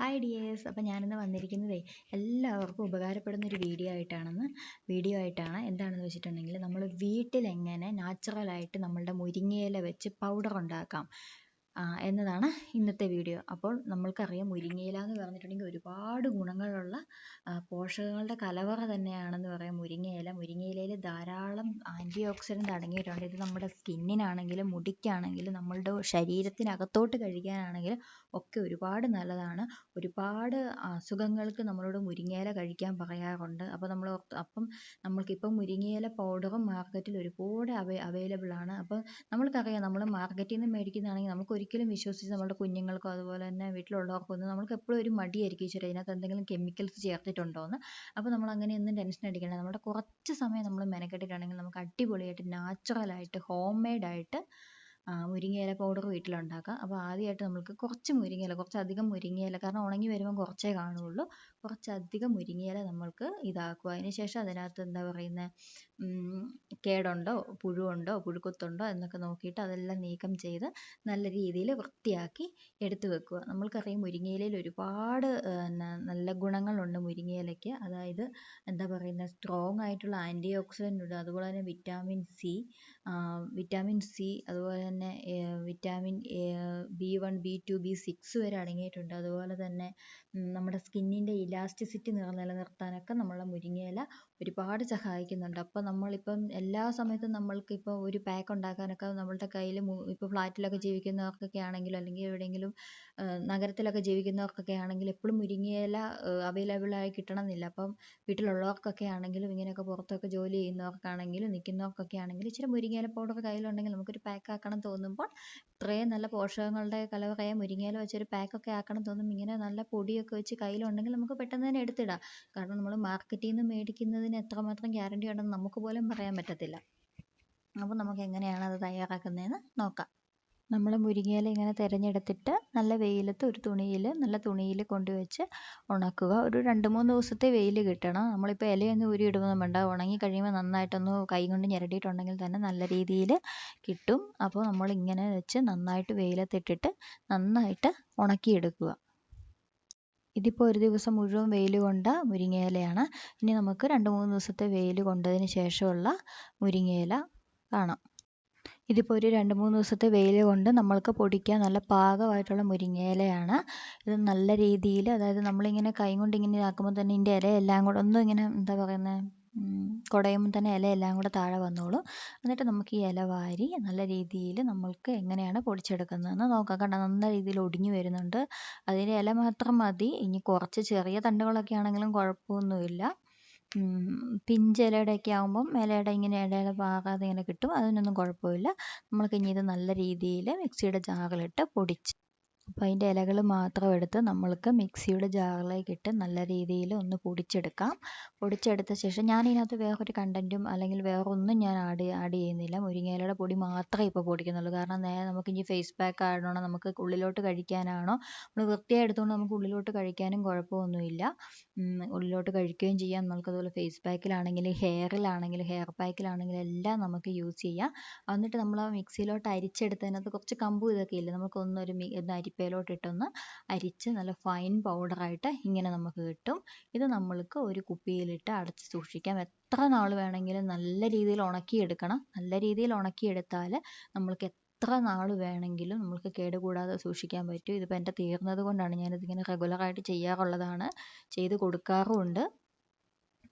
Hi dears അപ്പോൾ ഞാനിന്ന് വന്നിരിക്കുന്നതേ എല്ലാവർക്കും ഉപകാരപ്പെടുന്ന ഒരു വീഡിയോ ആയിട്ടാണെന്ന് വീഡിയോ ആയിട്ടാണ്. എന്താണെന്ന് വെച്ചിട്ടുണ്ടെങ്കിൽ നമ്മൾ വീട്ടിലെങ്ങനെ നാച്ചുറലായിട്ട് നമ്മളുടെ മുരിങ്ങയില വെച്ച് പൗഡർ ഉണ്ടാക്കാം. എന്നതാണ് ഇന്നത്തെ വീഡിയോ അപ്പോൾ നമ്മൾക്കറിയാം മുരിങ്ങയില എന്ന് പറഞ്ഞിട്ടുണ്ടെങ്കിൽ ഒരുപാട് ഗുണങ്ങളുള്ള പോഷകങ്ങളുടെ കലവറ തന്നെയാണെന്ന് പറയാം മുരിങ്ങയില. മുരിങ്ങയിലയിൽ ധാരാളം ആന്റി ഓക്സിഡന്റ് അടങ്ങിയിട്ടുണ്ട്. ഇത് നമ്മുടെ സ്കിന്നിനാണെങ്കിലും മുടിക്കാണെങ്കിലും നമ്മളുടെ ശരീരത്തിനകത്തോട്ട് കഴിക്കാനാണെങ്കിലും ഒക്കെ ഒരുപാട് നല്ലതാണ്. ഒരുപാട് അസുഖങ്ങൾക്ക് നമ്മളോട് മുരിങ്ങയില കഴിക്കാൻ പറയാറുണ്ട്. അപ്പോൾ നമ്മൾ അപ്പം നമ്മൾക്കിപ്പം മുരിങ്ങയില പൗഡറും മാർക്കറ്റിൽ ഒരുപാട് അവൈ അവൈലബിൾ ആണ്. അപ്പോൾ നമ്മൾക്കറിയാം നമ്മൾ മാർക്കറ്റിൽ നിന്ന് മേടിക്കുന്നതാണെങ്കിൽ നമുക്ക് ഒരിക്കലും വിശ്വസിച്ച് നമ്മുടെ കുഞ്ഞുങ്ങൾക്കോ അതുപോലെ തന്നെ വീട്ടിലുള്ളവർക്കോ ഒന്നും നമുക്ക് എപ്പോഴും ഒരു മടിയായിരിക്കും ഈശ്വര ഇതിനകത്ത് എന്തെങ്കിലും കെമിക്കൽസ് ചേർത്തിട്ടുണ്ടോ എന്ന് അപ്പോൾ നമ്മൾ അങ്ങനെയൊന്നും ടെൻഷൻ അടിക്കേണ്ട. നമ്മുടെ കുറച്ച് സമയം നമ്മൾ മെനക്കെട്ടിട്ടാണെങ്കിൽ നമുക്ക് അടിപൊളിയായിട്ട് നാച്ചുറലായിട്ട് ഹോം മെയ്ഡായിട്ട് മുരിങ്ങയില പൗഡർ വീട്ടിലുണ്ടാക്കാം. അപ്പോൾ ആദ്യമായിട്ട് നമുക്ക് കുറച്ച് മുരിങ്ങയില കുറച്ചധികം മുരിങ്ങയില കാരണം ഉണങ്ങി വരുമ്പോൾ കുറച്ചേ കാണുള്ളൂ. കുറച്ചധികം മുരിങ്ങയില നമ്മൾക്ക് ഇതാക്കുക. അതിനുശേഷം അതിനകത്ത് എന്താ പറയുന്നത് കേടുണ്ടോ പുഴുവുണ്ടോ പുഴുക്കുത്തുണ്ടോ എന്നൊക്കെ നോക്കിയിട്ട് അതെല്ലാം നീക്കം ചെയ്ത് നല്ല രീതിയിൽ വൃത്തിയാക്കി എടുത്തു വെക്കുക. നമ്മൾക്കറിയാം മുരിങ്ങയിലയിൽ ഒരുപാട് നല്ല ഗുണങ്ങളുണ്ട് മുരിങ്ങയിലയ്ക്ക്. അതായത് എന്താ പറയുന്നത് സ്ട്രോങ് ആയിട്ടുള്ള ആന്റി ഓക്സിഡന്റ് ഉണ്ട്. അതുപോലെ തന്നെ വിറ്റാമിൻ സി വിറ്റാമിൻ സി അതുപോലെ തന്നെ vitamin B one B two B six വരെ അടങ്ങിയിട്ടുണ്ട്. അതുപോലെ തന്നെ നമ്മുടെ സ്കിന്നിന്റെ ഇലാസ്റ്റിസിറ്റി നിലനിർത്താനൊക്കെ നമ്മളെ മുരിങ്ങയില ഒരുപാട് സഹായിക്കുന്നുണ്ട്. അപ്പോൾ നമ്മളിപ്പം എല്ലാ സമയത്തും നമ്മൾക്ക് ഇപ്പോൾ ഒരു പാക്ക് ഉണ്ടാക്കാനൊക്കെ നമ്മളുടെ കയ്യിൽ ഇപ്പോൾ ഫ്ലാറ്റിലൊക്കെ ജീവിക്കുന്നവർക്കൊക്കെ ആണെങ്കിലും അല്ലെങ്കിൽ എവിടെയെങ്കിലും നഗരത്തിലൊക്കെ ജീവിക്കുന്നവർക്കൊക്കെ ആണെങ്കിൽ എപ്പോഴും മുരിങ്ങയില അവൈലബിൾ ആയി കിട്ടണമെന്നില്ല. അപ്പം വീട്ടിലുള്ളവർക്കൊക്കെ ആണെങ്കിലും ഇങ്ങനെയൊക്കെ പുറത്തൊക്കെ ജോലി ചെയ്യുന്നവർക്കാണെങ്കിലും നിൽക്കുന്നവർക്കൊക്കെ ആണെങ്കിലും ഇച്ചിരി മുരിങ്ങയില പൗഡർ കയ്യിലുണ്ടെങ്കിൽ നമുക്കൊരു പാക്ക് ആക്കണം തോന്നുമ്പോൾ ഇത്രയും നല്ല പോഷകങ്ങളുടെ കലവറയായ മുരിങ്ങയില വെച്ചൊരു പാക്കൊക്കെ ആക്കണം തോന്നുമ്പോൾ ഇങ്ങനെ നല്ല പൊടിയൊക്കെ വെച്ച് കയ്യിലുണ്ടെങ്കിൽ നമുക്ക് പെട്ടെന്ന് തന്നെ എടുത്തിടാം. കാരണം നമ്മൾ മാർക്കറ്റിൽ നിന്ന് മേടിക്കുന്നതിന് എത്രമാത്രം ഗ്യാരണ്ടി ഉണ്ടെന്ന് നമുക്ക് പോലും പറയാൻ പറ്റത്തില്ല. അപ്പോൾ നമുക്ക് എങ്ങനെയാണ് അത് തയ്യാറാക്കുന്നതെന്ന് നോക്കാം. നമ്മൾ മുരിങ്ങയില ഇങ്ങനെ തിരഞ്ഞെടുത്തിട്ട് നല്ല വെയിലത്ത് ഒരു തുണിയിൽ നല്ല തുണിയിൽ കൊണ്ടുവച്ച് ഉണക്കുക. ഒരു രണ്ട് മൂന്ന് ദിവസത്തെ വെയിൽ കിട്ടണം. നമ്മളിപ്പോൾ ഇലയൊന്നും ഊരി ഇടുന്നൊന്നും വേണ്ട. ഉണങ്ങി കഴിയുമ്പോൾ നന്നായിട്ടൊന്ന് കൈ കൊണ്ട് ഞെരടിയിട്ടുണ്ടെങ്കിൽ തന്നെ നല്ല രീതിയിൽ കിട്ടും. അപ്പോൾ നമ്മൾ ഇങ്ങനെ വെച്ച് നന്നായിട്ട് വെയിലത്തിട്ടിട്ട് നന്നായിട്ട് ഉണക്കിയെടുക്കുക. ഇതിപ്പോൾ ഒരു ദിവസം മുഴുവൻ വെയിൽ കൊണ്ട മുരിങ്ങയിലയാണ്. ഇനി നമുക്ക് രണ്ട് മൂന്ന് ദിവസത്തെ വെയിൽ കൊണ്ടതിന് ശേഷമുള്ള മുരിങ്ങയില കാണാം. ഇതിപ്പോൾ ഒരു രണ്ട് മൂന്ന് ദിവസത്തെ വെയിൽ കൊണ്ട് നമ്മൾക്ക് പൊടിക്കാൻ നല്ല പാകമായിട്ടുള്ള മുരിങ്ങയിലയാണ്. ഇത് നല്ല രീതിയിൽ അതായത് നമ്മളിങ്ങനെ കൈ കൊണ്ട് ഇങ്ങനെ ഇതാക്കുമ്പോൾ തന്നെ ഇതിന്റെ ഇലയെല്ലാം കൂടെ ഒന്നും ഇങ്ങനെ എന്താ പറയുന്നത് കുടയുമ്പോൾ തന്നെ ഇല എല്ലാം കൂടെ താഴെ വന്നോളും. എന്നിട്ട് നമുക്ക് ഈ ഇല വാരി നല്ല രീതിയിൽ നമ്മൾക്ക് എങ്ങനെയാണ് പൊടിച്ചെടുക്കുന്നതെന്ന് നോക്കാം കണ്ടോ നല്ല രീതിയിൽ ഒടിഞ്ഞു വരുന്നുണ്ട്. അതിന്റെ ഇല മാത്രം മതി. ഇനി കുറച്ച് ചെറിയ തണ്ടുകളൊക്കെ ആണെങ്കിലും കുഴപ്പമൊന്നുമില്ല. പിഞ്ച് ഇലയുടെയൊക്കെ ആകുമ്പം ഇലയുടെ ഇങ്ങനെ ഇലയുടെ പാകാതെ ഇങ്ങനെ കിട്ടും. അതിനൊന്നും കുഴപ്പമില്ല. നമ്മൾക്ക് ഇനി ഇത് നല്ല രീതിയിൽ മിക്സിയുടെ ജാറിലിട്ട് പൊടിച്ച് അപ്പോൾ അതിന്റെ ഇലകൾ മാത്രം എടുത്ത് നമ്മൾക്ക് മിക്സിയുടെ ജാറിലേക്കിട്ട് നല്ല രീതിയിൽ ഒന്ന് പൊടിച്ചെടുക്കാം. പൊടിച്ചെടുത്ത ശേഷം ഞാൻ ഇതിനകത്ത് വേറൊരു കണ്ടന്റും അല്ലെങ്കിൽ വേറൊന്നും ഞാൻ ആഡ് ആഡ് ചെയ്യുന്നില്ല. മുരിങ്ങയിലയുടെ പൊടി മാത്രമേ ഇപ്പോൾ പൊടിക്കുന്നുള്ളൂ. കാരണം നേരെ നമുക്ക് ഇനി ഫേസ് പാക്ക് ആണോ നമുക്ക് ഉള്ളിലോട്ട് കഴിക്കാനാണോ? നമ്മൾ വൃത്തിയായി എടുത്തുകൊണ്ട് നമുക്ക് ഉള്ളിലോട്ട് കഴിക്കാനും കുഴപ്പമൊന്നുമില്ല. ഉള്ളിലോട്ട് കഴിക്കുകയും ചെയ്യാം. നമുക്ക് നമുക്കതുപോലെ ഫേസ് പാക്കിലാണെങ്കിലും ഹെയറിലാണെങ്കിലും ഹെയർ പാക്കിലാണെങ്കിലും എല്ലാം നമുക്ക് യൂസ് ചെയ്യാം. എന്നിട്ട് നമ്മൾ ആ മിക്സിയിലോട്ട് അരിച്ചെടുത്തതിനകത്ത് കുറച്ച് കമ്പും ഇതൊക്കെ ഇല്ലേ? നമുക്കൊന്നൊരു അരി അരിപ്പയിലോട്ട് ഇട്ടൊന്ന് അരിച്ച് നല്ല ഫൈൻ പൗഡറായിട്ട് ഇങ്ങനെ നമുക്ക് കിട്ടും. ഇത് നമ്മൾക്ക് ഒരു കുപ്പിയിലിട്ട് അടച്ച് സൂക്ഷിക്കാം. എത്ര നാൾ വേണമെങ്കിലും നല്ല രീതിയിൽ ഉണക്കിയെടുക്കണം. നല്ല രീതിയിൽ ഉണക്കിയെടുത്താൽ നമ്മൾക്ക് എത്ര നാൾ വേണമെങ്കിലും നമുക്ക് കേടുകൂടാതെ സൂക്ഷിക്കാൻ പറ്റും. ഇതിപ്പോൾ എന്റെ തീർന്നത് കൊണ്ടാണ് ഞാനിതിങ്ങനെ റെഗുലറായിട്ട് ചെയ്യാറുള്ളതാണ്. ചെയ്ത് കൊടുക്കാറുമുണ്ട്.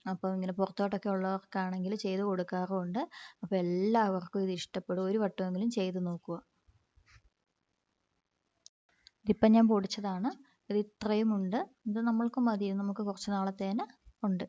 അപ്പോൾ ഇങ്ങനെ പുറത്തോട്ടൊക്കെ ഉള്ളവർക്കാണെങ്കിൽ ചെയ്ത് കൊടുക്കാറുമുണ്ട്. അപ്പോൾ എല്ലാവർക്കും ഇത് ഇഷ്ടപ്പെടും. ഒരു വട്ടമെങ്കിലും ചെയ്ത് നോക്കുക. ഇതിപ്പം ഞാൻ പൊടിച്ചതാണ്. ഇത് ഇത്രയും ഉണ്ട്. ഇത് നമ്മൾക്ക് മതി. നമുക്ക് കുറച്ച് നാളത്തേന് ഉണ്ട്.